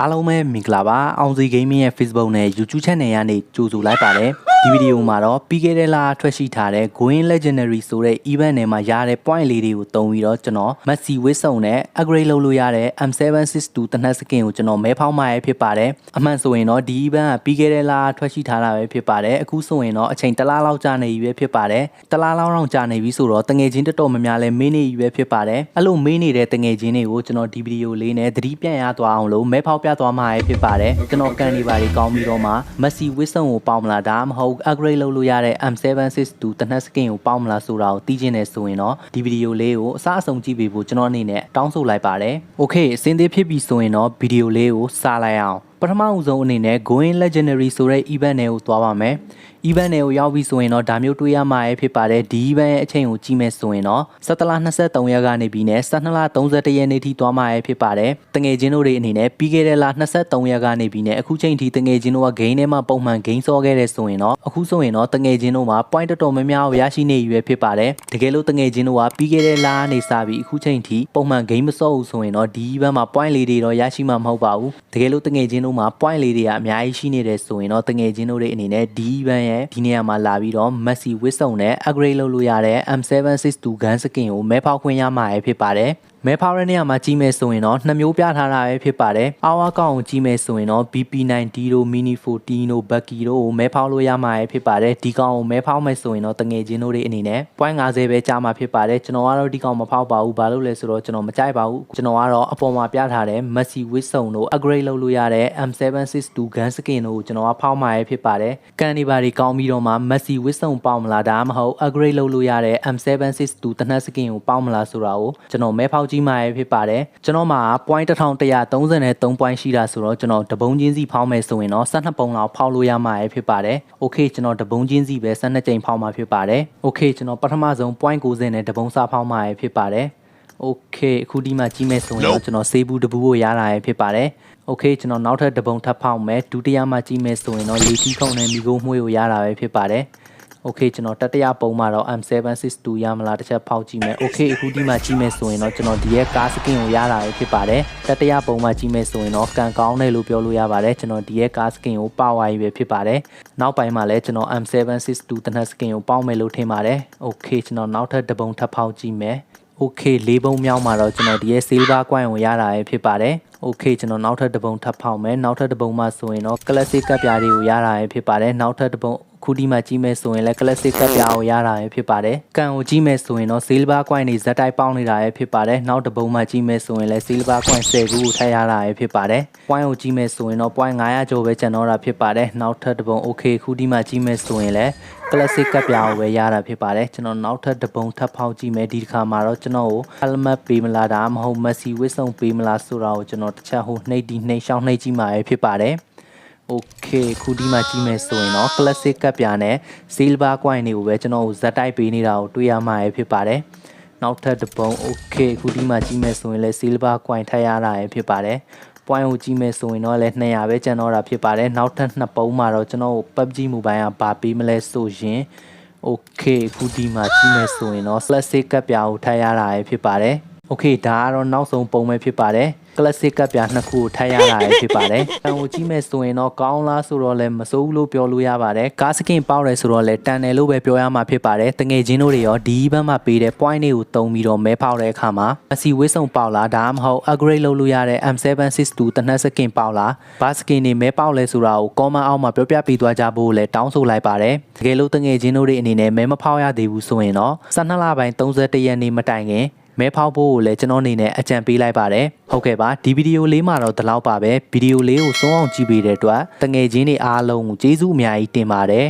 အားလုံးပဲမင်္ဂလာပါအောင်စီ gaming ရဲ့ Facebook နဲ့ YouTube channel ကနေကြိုဆိုလိုက်ပါတယ် ဒီဗီဒီယိုမှာတော့ပြီးခဲ့တဲ့လထွက်ရှိထားတဲ့ Going Legendary ဆိုတဲ့ event ထဲမှာရတဲ့ point လေးတွေကိုတုံးပြီးတော့ကျွန်တော် Messi ဝစ်စုံနဲ့ upgrade လုပ်လို့ရတဲ့ M762 တနက်စကင်ကိုကျွန်တော်မဲဖောင်းมาရဖြစ်ပါတယ်အမှန်ဆိုရင်တော့ဒီ event ကပြီးခဲ့တဲ့လထွက်ရှိထားတာပဲဖြစ်ပါတယ်အခုဆိုရင်တော့အချိန်တစ်လလောက်ကြာနေပြီပဲဖြစ်ပါတယ်တစ်လလောက်တော့ကြာနေပြီဆိုတော့တငယ်ချင်းတော်တော်များများလဲမေးနေပြီပဲဖြစ်ပါတယ်အဲ့လိုမေးနေတဲ့တငယ်ချင်းတွေကိုကျွန်တော်ဒီဗီဒီယိုလေးနဲ့သတိပြန်ရသွားအောင်လို့မဲဖောက်ပြသွားမှာရဖြစ်ပါတယ်ကျွန်တော်ကန်ဒီပါတွေကောင်းပြီးတော့မှ Messi ဝစ်စုံကိုပေါင်းမလားဒါမှမဟုတ် upgrade လုပ်လို့ရတဲ့ M762 တနက်စကင်ကိုပေါင်းမလားဆိုတာကိုသိချင်နေဆိုရင်တော့ဒီဗီဒီယိုလေးကိုအစအဆုံးကြည့်ပေးဖို့ကျွန်တော်အနေနဲ့တောင်းဆိုလိုက်ပါတယ်။ Okay အစင်းသေးဖြစ်ပြီဆိုရင်တော့ဗီဒီယိုလေးကိုစလိုက်အောင်ပထမအဦးဆုံးအနေနဲ့ Going Legendary ဆိုတဲ့ event တွေကိုသွားပါမယ်။ event တွေကိုရောက်ပြီဆိုရင်တော့ဒါမျိုးတွေးရမှာဖြစ်ပါတယ်ဒီ event ရဲ့အချိန်ကိုကြည့်မယ်ဆိုရင်တော့17လ23ရက်ကနေပြီးနဲ့12လ31ရက်နေ့ထိသွားမှာဖြစ်ပါတယ်တငယ်ချင်းတို့တွေအနေနဲ့ပြီးခဲ့တဲ့လ23ရက်ကနေပြီးနဲ့အခုချိန်ထိတငယ်ချင်းတို့က game ထဲမှာပုံမှန် game ဆော့ခဲ့တဲ့ဆိုရင်တော့အခုဆိုရင်တော့တငယ်ချင်းတို့မှာ point တော်တော်များများကိုရရှိနေရွယ်ဖြစ်ပါတယ်တကယ်လို့တငယ်ချင်းတို့ကပြီးခဲ့တဲ့လကနေစပြီးအခုချိန်ထိပုံမှန် game မဆော့ဘူးဆိုရင်တော့ဒီ event မှာ point လေးတွေတော့ရရှိမှာမဟုတ်ပါဘူးတကယ်လို့တငယ်ချင်းတို့မှာ point လေးတွေကအများကြီးရှိနေတယ်ဆိုရင်တော့တငယ်ချင်းတို့တွေအနေနဲ့ဒီ event ရဲ့ဒီနေရာမှာလာပြီးတော့ Messi ဝစ်စုံနဲ့ upgrade လုပ်လို့ရတဲ့ M762 gun skin ကိုမဲဖောက်ခွင့်ရမှာဖြစ်ပါတယ် မဲဖောက်တဲ့နေရာမှာကြီးမယ်ဆိုရင်တော့နှစ်မျိုးပြထားတာပဲဖြစ်ပါတယ်။အောက်အကောင်ကိုကြီးမယ်ဆိုရင်တော့ BP90 တို့ Mini 14တို့ Bucky တို့ကိုမဲဖောက်လို့ရမှာဖြစ်ပါတယ်။ဒီကောင်ကိုမဲဖောက်မယ်ဆိုရင်တော့တငယ်ချင်းတို့တွေအနေနဲ့ .50 ပဲကြားမှာဖြစ်ပါတယ်။ကျွန်တော်ကတော့ဒီကောင်မဖောက်ပါဘူး။ဘာလို့လဲဆိုတော့ကျွန်တော်မကြိုက်ပါဘူး။ကျွန်တော်ကတော့အပေါ်မှာပြထားတဲ့ Messi ဝစ်စုံတို့ upgrade လုပ်လို့ရတဲ့ M762 gun skin တို့ကိုကျွန်တော်ကဖောက်မှာဖြစ်ပါတယ်။ကန်ဒီပါဒီကောင်းပြီးတော့မှ Messi ဝစ်စုံပေါက်မလားဒါမှမဟုတ် upgrade လုပ်လို့ရတဲ့ M762 တနက်စကင်ကိုပေါက်မလားဆိုတာကိုကျွန်တော်မဲဖောက်ကြမှာဖြစ်ပါတယ်ကျွန်တော်မှာ point 1133 point ရှိတာဆိုတော့ကျွန်တော်တပုံးချင်းစီဖောင်းမယ်ဆိုရင်တော့12ပုံလောက်ဖောက်လို့ရမှာဖြစ်ပါတယ် okay ကျွန်တော်တပုံးချင်းစီပဲ12ကြိမ်ဖောက်မှာဖြစ်ပါတယ် okay ကျွန်တော်ပထမဆုံး point 90နဲ့တပုံးစားဖောင်းမှာဖြစ်ပါတယ်โอเคအခုဒီမှာကြီးမဲ့ဆိုရင်တော့ကျွန်တော်ဆေးဘူးတပူကိုရလာရဖြစ်ပါတယ်โอเคကျွန်တော်နောက်ထပ်တပုံထပ်ဖောက်မယ်ဒုတိယမှာကြီးမဲ့ဆိုရင်တော့လေကြီးခုံနဲ့မိခိုးမှုကိုရလာပဲဖြစ်ပါတယ် okay ကျွန်တော်တတိယပုံမှာတော့ M762 ရမလားတစ်ချက်ဖောက်ကြည့်မယ် okay အခုဒီမှာကြည့်မယ်ဆိုရင်တော့ကျွန်တော်ဒီရဲ့ကားစကင်ကိုရတာပဲဖြစ်ပါတယ်တတိယပုံမှာကြည့်မယ်ဆိုရင်တော့ကန်ကောင်းတယ်လို့ပြောလို့ရပါတယ်ကျွန်တော်ဒီရဲ့ကားစကင်ကိုပါဝါကြီးပဲဖြစ်ပါတယ်နောက်ပိုင်းမှာလည်းကျွန်တော် M762 တနက်စကင်ကိုပေါက်မယ်လို့ထင်ပါတယ် okay ကျွန်တော်နောက်ထပ်တပုံထပ်ဖောက်ကြည့်မယ် okay လေးပုံမြောက်မှာတော့ကျွန်တော်ဒီရဲ့ silver coin ကိုရတာပဲဖြစ်ပါတယ် okay ကျွန်တော်နောက်ထပ်တစ်ပုံထပ်ဖောက်မယ်နောက်ထပ်တစ်ပုံမှာဆိုရင်တော့ classic ကပ်ပြားတွေကိုရတာပဲဖြစ်ပါတယ်နောက်ထပ်တစ်ပုံခုဒီမှာကြီးမဲ့ဆိုရင်လည်း classic ကပ်ပြားကိုရတာပဲဖြစ်ပါတယ်။ကန်ကိုကြီးမဲ့ဆိုရင်တော့ silver coin တွေဇက်တိုက်ပေါင်းနေတာပဲဖြစ်ပါတယ်။နောက်တစ်ပုံမှာကြီးမဲ့ဆိုရင်လည်း silver coin 10ခုကိုထပ်ရတာပဲဖြစ်ပါတယ်။ point ကိုကြီးမဲ့ဆိုရင်တော့ point 900ကျော်ပဲကျန်တော့တာဖြစ်ပါတယ်။နောက်ထပ်တစ်ပုံ okay ခုဒီမှာကြီးမဲ့ဆိုရင်လည်း classic ကပ်ပြားကိုပဲရတာဖြစ်ပါတယ်ကျွန်တော်နောက်ထပ်တစ်ပုံထပ်ဖောက်ကြည့်မယ်ဒီတစ်ခါမှာတော့ကျွန်တော်ကို helmet ပေးမလားဒါမှမဟုတ် Messi ဝစ်စုံပေးမလားဆိုတာကိုကျွန်တော်တစ်ချက်ဟိုနှိပ်ဒီနှိပ်ရှောင်းနှိပ်ကြည့်မှာဖြစ်ပါတယ် okay ခုဒီမှာကြည့်မယ်ဆိုရင်တော့ classic ကပ်ပြားနဲ့ silver coin တွေကိုပဲကျွန်တော်ကိုဇက်တိုက်ပေးနေတာကိုတွေ့ရမှာဖြစ်ပါတယ်နောက်ထပ်တစ်ပုံ okay ခုဒီမှာကြည့်မယ်ဆိုရင်လည်း silver coin ထပ်ရတာဖြစ်ပါတယ် point ကိုကြည့်မယ်ဆိုရင်တော့လည်း200ပဲကျန်တော့တာဖြစ်ပါတယ်နောက်ထပ်နှစ်ပုံမှာတော့ကျွန်တော် PUBG Mobile ကဘာပေးမလဲဆိုရင် okay ခုဒီမှာကြည့်မယ်ဆိုရင်တော့ classic ကပ်ပြားကိုထပ်ရတာဖြစ်ပါတယ် okay ဒါကတော့နောက်ဆုံးပုံပဲဖြစ်ပါတယ် classic ကပ်ပြားနှစ်ခုကိုထပ်ရတာဖြစ်ပါတယ်။တန်ကိုကြည့်မဲ့ဆိုရင်တော့ကောင်းလားဆိုတော့လည်းမစိုးဘူးလို့ပြောလို့ရပါတယ်။ကားစကင်ပေါက်တယ်ဆိုတော့လည်းတန်တယ်လို့ပဲပြောရမှာဖြစ်ပါတယ်။တငယ်ချင်းတို့တွေရောဒီဘက်မှာပေးတဲ့ point တွေကိုတုံပြီးတော့မဲဖောက်တဲ့အခါမှာအစီဝစ်စုံပေါက်လားဒါမှမဟုတ် upgrade လုပ်လို့ရတဲ့ M762 တနက်စကင်ပေါက်လားဘာစကင်တွေမဲပေါက်လဲဆိုတာကို comment အောက်မှာပြောပြပေးသွားကြဖို့လည်းတောင်းဆိုလိုက်ပါတယ်။တကယ်လို့တငယ်ချင်းတို့တွေအနေနဲ့မဲမဖောက်ရသေးဘူးဆိုရင်တော့12လပိုင်း31ရက်နေ့မတိုင်ခင် မဲဖောက်ဖို့ကိုလည်းကျွန်တော်အနေနဲ့အကြံပေးလိုက်ပါတယ်ဟုတ်ကဲ့ပါဒီဗီဒီယိုလေးမှာတော့ဒီလောက်ပါပဲဗီဒီယိုလေးကိုဆုံးအောင်ကြည့်ပေးတဲ့အတွက်တငယ်ချင်းတွေအားလုံးကိုကျေးဇူးအများကြီးတင်ပါတယ်